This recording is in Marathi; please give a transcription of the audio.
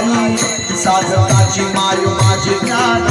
साधकाची माय माझी ज्ञान